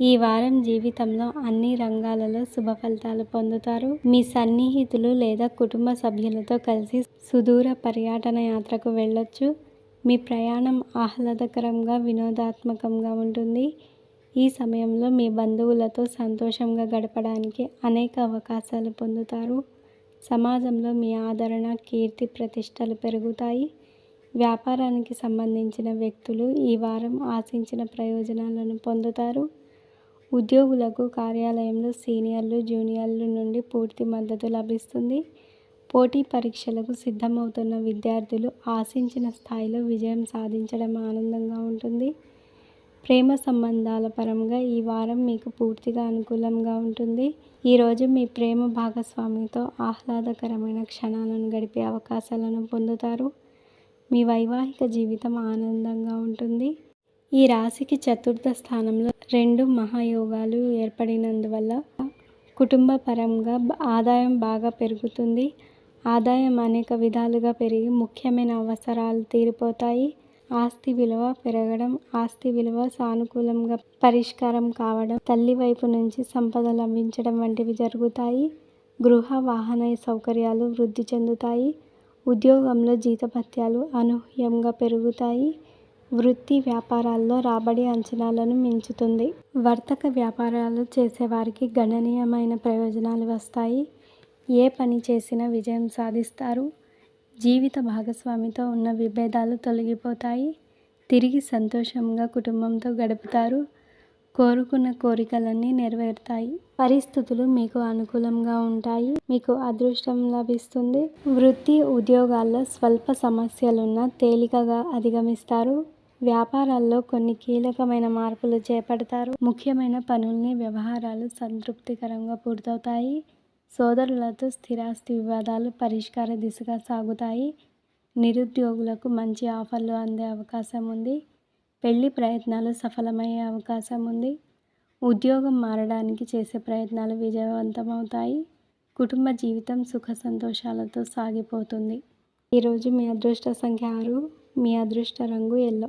ఈ వారం జీవితంలో అన్ని రంగాలలో శుభ ఫలితాలు పొందుతారు. మీ సన్నిహితులు లేదా కుటుంబ సభ్యులతో కలిసి సుదూర పర్యటన యాత్రకు వెళ్ళొచ్చు. మీ ప్రయాణం ఆహ్లాదకరంగా వినోదాత్మకంగా ఉంటుంది. ఈ సమయంలో మీ బంధువులతో సంతోషంగా గడపడానికి అనేక అవకాశాలు పొందుతారు. సమాజంలో మీ ఆదరణ కీర్తి ప్రతిష్టలు పెరుగుతాయి. వ్యాపారానికి సంబంధించిన వ్యక్తులు ఈ వారం ఆశించిన ప్రయోజనాలను పొందుతారు. ఉద్యోగులకు కార్యాలయంలో సీనియర్లు జూనియర్ల నుండి పూర్తి మద్దతు లభిస్తుంది. పోటీ పరీక్షలకు సిద్ధమవుతున్న విద్యార్థులు ఆశించిన స్థాయిలో విజయం సాధించడం ఆనందంగా ఉంటుంది. ప్రేమ సంబంధాల పరంగా ఈ వారం మీకు పూర్తిగా అనుకూలంగా ఉంటుంది. ఈరోజు మీ ప్రేమ భాగస్వామితో ఆహ్లాదకరమైన క్షణాలను గడిపే అవకాశాలను పొందుతారు. మీ వైవాహిక జీవితం ఆనందంగా ఉంటుంది. ఈ రాశికి చతుర్థ స్థానంలో రెండు మహాయోగాలు ఏర్పడినందువల్ల కుటుంబ పరంగా ఆదాయం బాగా పెరుగుతుంది. ఆదాయం అనేక విధాలుగా పెరిగి ముఖ్యమైన అవసరాలు తీరిపోతాయి. ఆస్తి విలువ పెరగడం ఆస్తి విలువ సానుకూలంగా పరిష్కారం కావడం తల్లి వైపు నుంచి సంపద లభించడం వంటివి జరుగుతాయి. గృహ వాహన సౌకర్యాలు వృద్ధి చెందుతాయి. ఉద్యోగంలో జీతభత్యాలు అనూహ్యంగా పెరుగుతాయి. వృత్తి వ్యాపారాల్లో రాబడి అంచనాలను మించుతుంది. వర్తక వ్యాపారాలు చేసేవారికి గణనీయమైన ప్రయోజనాలు వస్తాయి. ఏ పని చేసినా విజయం సాధిస్తారు. జీవిత భాగస్వామితో ఉన్న విభేదాలు తొలగిపోతాయి. తిరిగి సంతోషంగా కుటుంబంతో గడుపుతారు. కోరుకున్న కోరికలన్నీ నెరవేరుతాయి. పరిస్థితులు మీకు అనుకూలంగా ఉంటాయి. మీకు అదృష్టం లభిస్తుంది. వృత్తి ఉద్యోగాల్లో స్వల్ప సమస్యలున్న తేలికగా అధిగమిస్తారు. వ్యాపారాల్లో కొన్ని కీలకమైన మార్పులు చేపడతారు. ముఖ్యమైన పనుల్ని వ్యవహారాలు సంతృప్తికరంగా పూర్తవుతాయి. సోదరులతో స్థిరాస్తి వివాదాలు పరిష్కార దిశగా సాగుతాయి. నిరుద్యోగులకు మంచి ఆఫర్లు అందే అవకాశం ఉంది. పెళ్ళి ప్రయత్నాలు సఫలమయ్యే అవకాశం ఉంది. ఉద్యోగం మారడానికి చేసే ప్రయత్నాలు విజయవంతమవుతాయి. కుటుంబ జీవితం సుఖ సంతోషాలతో సాగిపోతుంది. ఈరోజు మీ అదృష్ట సంఖ్య ఆరు. మీ అదృష్ట రంగు ఎల్లో.